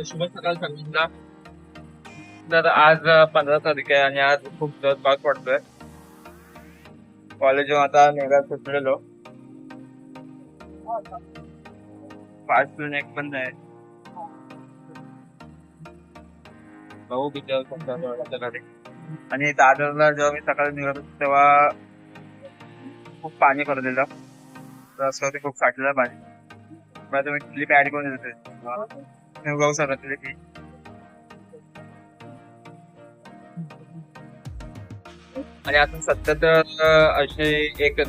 तर शुभ सकाळ सर्वांना तर आज पंधरा तारीख आहे आणि आज खूप जोरात पाऊस पडतोय. कॉलेज आता निघायला सुटलेलो पाच जून एक पण नाही. भाऊ बिचार कोणत्या घरी आणि दादरला जेव्हा मी सकाळी निघत होतो तेव्हा खूप पाणी पडलेलं. रस्त्यावरती खूप साठलेलं पाणी. मला तुम्ही क्लिप ऍड करून देते गहू सांगितले की आणि आता सध्या तर असे एक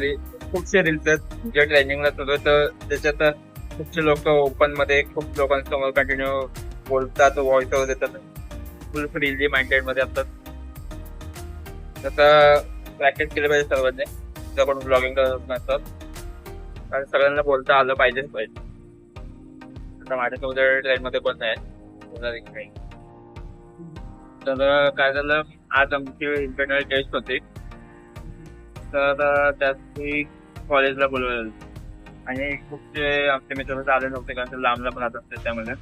खूपसे रील्स आहेत. जे ट्रेनिंगला सुरू आहेत. तर त्याच्यात खूपसे लोक ओपनमध्ये खूप लोकांसमोर कंटिन्यू बोलतात व्हॉइस ओव्हर देतात. फुल फ्रीली माइंडेडमध्ये असतात तसं प्रॅक्टिस केली पाहिजे सर्वांनी. जर कोण ब्लॉगिंग करत नसतात कारण सगळ्यांना बोलता आलं पाहिजेच पाहिजे आता माझ्यासोबत ट्रेन मध्ये पण नाही तर काय झालं आज आमची इंटरनल टेस्ट होती. तर त्याची कॉलेजला बोलवलं. आणि खूपचे आमचे मित्र आले नव्हते कारण ते लांबला पण राहत असते त्यामध्ये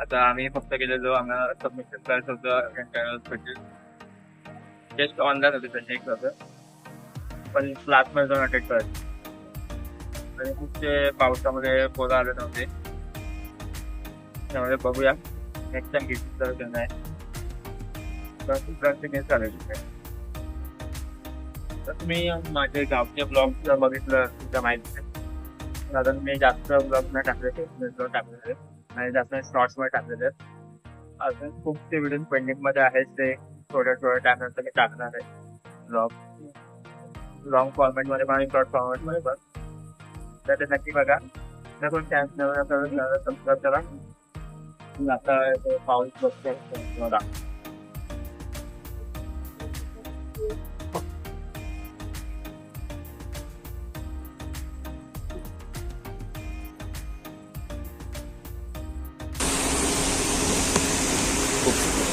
आता आम्ही फक्त गेलेलो आम्हाला सबमिशन करायचं होतं इंटरनलसाठी. टेस्ट ऑनलाईन होते त्यांचे एक होतं पण क्लासमध्ये जाऊन अटेंड करायचं. आणि खूपचे पावसामध्ये पोरं आले नव्हते. त्यामुळे बघूया. नेक्स्ट टाइम घेतली तर त्यांना आहे तर खूप मिस तर तुम्ही माझे गावचे ब्लॉग जर बघितलं तुमच्या माहिती कारण मी जास्त ब्लॉग नाही टाकले टाकलेले. आणि जास्त शॉर्ट्समध्ये टाकलेले. अजून खूप ते व्हिडिओ पेंडिंगमध्ये आहेत ते थोड्या थोड्या टाकण्याचं मी टाकणार आहे ब्लॉग लॉंग फॉर्मॅटमध्ये पण आणि शॉर्ट फॉर्मॅटमध्ये पण. तर ते नक्की बघा. जर कोण chance सबस्क्राईब करा. मी आता ते पाऊस बघतो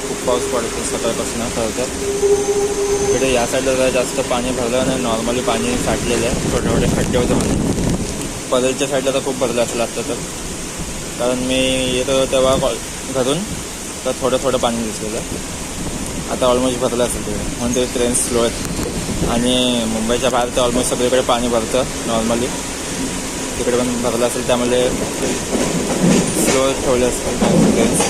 खूप पाऊस पडतो सकाळपासून होतं. इकडे या साईडला जरा जास्त पाणी भरलं आणि नॉर्मली पाणी साठलेलं आहे. छोटे छोटे खड्डे होते म्हणून. परेलच्या साईडला तर खूप भरलं असेल आता तर. कारण मी येतो तेव्हा कॉल घरून. तर थोडं थोडं पाणी दिसलेलं. आता ऑलमोस्ट भरलं असेल तिकडे म्हणून ते ट्रेन स्लो आहेत. आणि मुंबईच्या बाहेर तर ऑलमोस्ट सगळीकडे पाणी भरतं नॉर्मली तिकडे पण भरलं असेल त्यामुळे स्लो ठेवले असतील ट्रेन्स